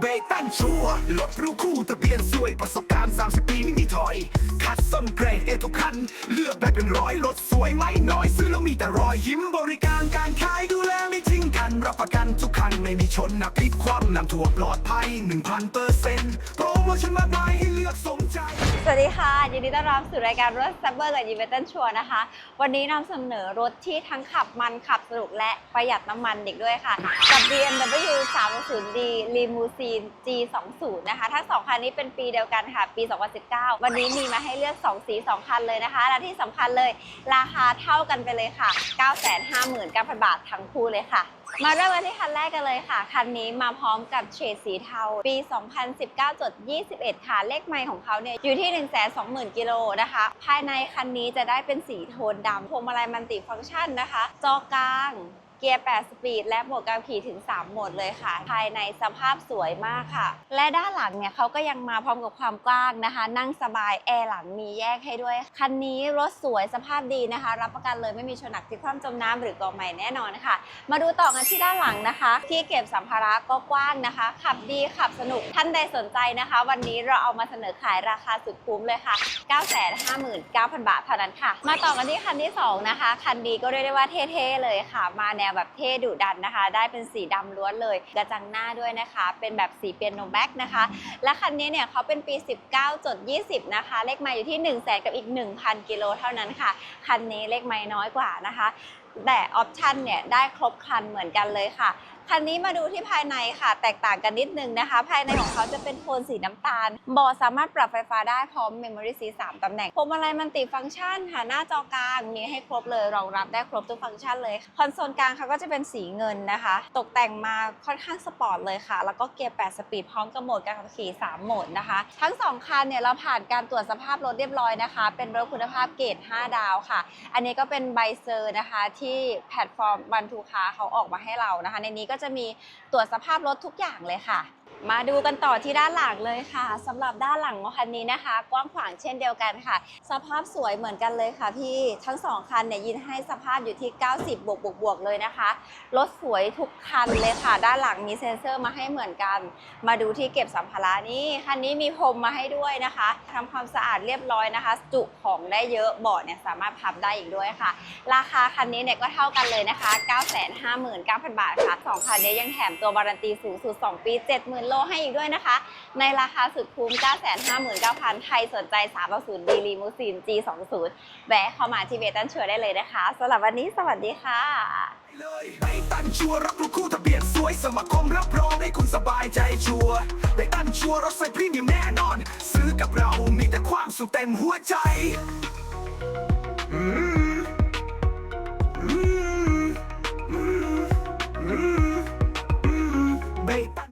เบตันชัวร์รถรู้คู่ทะเบียนสวยประสบการณ์ 30 ปีไม่มีถอย คัดส้มเกรดเอทุกคัน เลือกได้เป็นร้อยรถสวยไม่น้อย ซื้อแล้วมีแต่รอยยิ้มบริการการขายดูแลไม่ทิ้งกัน รับประกันทุกคันไม่มีชนนะพลิกคว่ำนำถั่วปลอดภัย 1,000เปอร์เซ็นต์โปรโมชั่นมากมายให้เลือกสมใจ สวัสดีค่ะ ยินดีต้อนรับสู่รายการรถซับเบอร์กับยีเวตันชัวนะคะ วันนี้นำเสนอรถที่ทั้งขับมันขับสนุกและประหยัดน้ำมันอีกด้วยค่ะ กับ BMW 360D Limousine G20 นะคะ ทั้งสองคันนี้เป็นปีเดียวกันค่ะ ปี 2019 วันนี้มีมาให้เลือก 2 สี 2 คันเลยนะคะ และที่สำคัญเลยราคาเท่ากันไปเลยค่ะ 959,000 บาททั้งคู่เลยค่ะมาเริ่มกันที่คันแรกกันเลยค่ะ คันนี้มาพร้อมกับเฉดสีเทา ปี 2019จด21 ค่ะ เลขไมล์ของเขาเนี่ยอยู่ที่120,000 กิโลนะคะ ภายในคันนี้จะได้เป็นสีโทนดำพวงมาลัยมันติฟังก์ชันนะคะ จอกลาง เกียร์ 8 สปีด และโหมดการขี่ถึง 3 โหมดเลยค่ะ ภายในสภาพสวยมากค่ะ และด้านหลังเนี่ยเขาก็ยังมาพร้อมกับความกว้างนะคะ นั่งสบาย แอร์หลังมีแยกให้ด้วย คันนี้รถสวยสภาพดีนะคะ รับประกันเลยไม่มีชนหนักที่ความจมน้ำหรือกองใหม่แน่นอนค่ะ มาดูต่อกันที่ด้านหลังนะคะ ที่เก็บสัมภาระก็กว้างนะคะ ขับดีขับสนุก ท่านใดสนใจนะคะ วันนี้เราเอามาเสนอขายราคาสุดคุ้มเลยค่ะ 959,000 บาทเท่านั้นค่ะ มาต่อกันที่คันที่สองนะคะ คันดีก็เรียกได้ว่าเท่ๆเลยค่ะ มาแนวแบบเท่ดุดันนะคะ ได้เป็นสีดำล้วนเลย กระจังหน้าด้วยนะคะ เป็นแบบสีเปียโนแบ็กนะคะ และคันนี้เนี่ยเขาเป็นปี 19จด20 นะคะ เลขไมล์อยู่ที่ 1 0 0 0 0แกับอีก 1,000 กิโลเท่านั้นค่ะ คันนี้เลขไม่น้อยกว่านะคะ แต่ออปชันเนี่ยได้ครบครันเหมือนกันเลยค่ะ คันนี้มาดูที่ภายในค่ะ แตกต่างกันนิดนึงนะคะ ภายในของเขาจะเป็นโทนสีน้ำตาลบาะสามารถปรับไฟฟ้าได้พร้อม Memory C 3ตำแหน่งพวงมาลัยมันติฟังก์ชันค่ะหน้าจอกลางมีให้ครบเลยรองรับได้ครบทุกฟังก์ชันเลยคอนโซลกลางเขาก็จะเป็นสีเงินนะคะ ตกแต่งมาค่อนข้างสปอร์ตเลยค่ะ แล้วก็เกียร์ 8 สปีดพร้อมกับโหมดการขับขี่ 3 โหมดนะคะ ทั้ง 2 คันเนี่ยเราผ่านการตรวจสภาพรถเรียบร้อยนะคะ เป็นรถคุณภาพเกรด5 ดาวค่ะ อันนี้ก็เป็นใบเซอร์นะคะที่แพลตฟอร์มบันทูคาเขาออกมาให้เรานะคะ ในนี้ก็จะมีตรวจสภาพรถทุกอย่างเลยค่ะ มาดูกันต่อที่ด้านหลังเลยค่ะสำหรับด้านหลังคันนี้นะคะ กว้างขวางเช่นเดียวกันค่ะ สภาพสวยเหมือนกันเลยค่ะ พี่ทั้งสองคันเนี่ยยินให้สภาพอยู่ที่ 90 บวกบวกบวกเลยนะคะรถสวยทุกคันเลยค่ะ ด้านหลังมีเซ็นเซอร์มาให้เหมือนกัน มาดูที่เก็บสัมภาระนี่คันนี้มีพรมมาให้ด้วยนะคะทำความสะอาดเรียบร้อยนะคะ จุของได้เยอะเบาะเนี่ยสามารถพับได้อีกด้วยค่ะ ราคาคันนี้เนี่ยก็เท่ากันเลยนะคะ 959,000 บาทค่ะสองคันนี้ยังแถมตัวบารันตีสูงสุด 2 ปี 70,000โลให้อีกด้วยนะคะ ในราคาสุดคุ้ม 959,000 ใครสนใจ300ดีลีมูซีน G20 แวะเข้ามาที่เบตันชัวได้เลยนะคะสำหรับวันนี้สวัสดีค่ะเลยไบตันชัวรับรู้คู่ทะเบียนสวยสมัครคมรับรองให้คุณสบายใจชัวร์ไบตันชัวร์รถไฟพรีเมียมแน่นอน ซื้อกับเรามีแต่ความสุขเต็มหัวใจ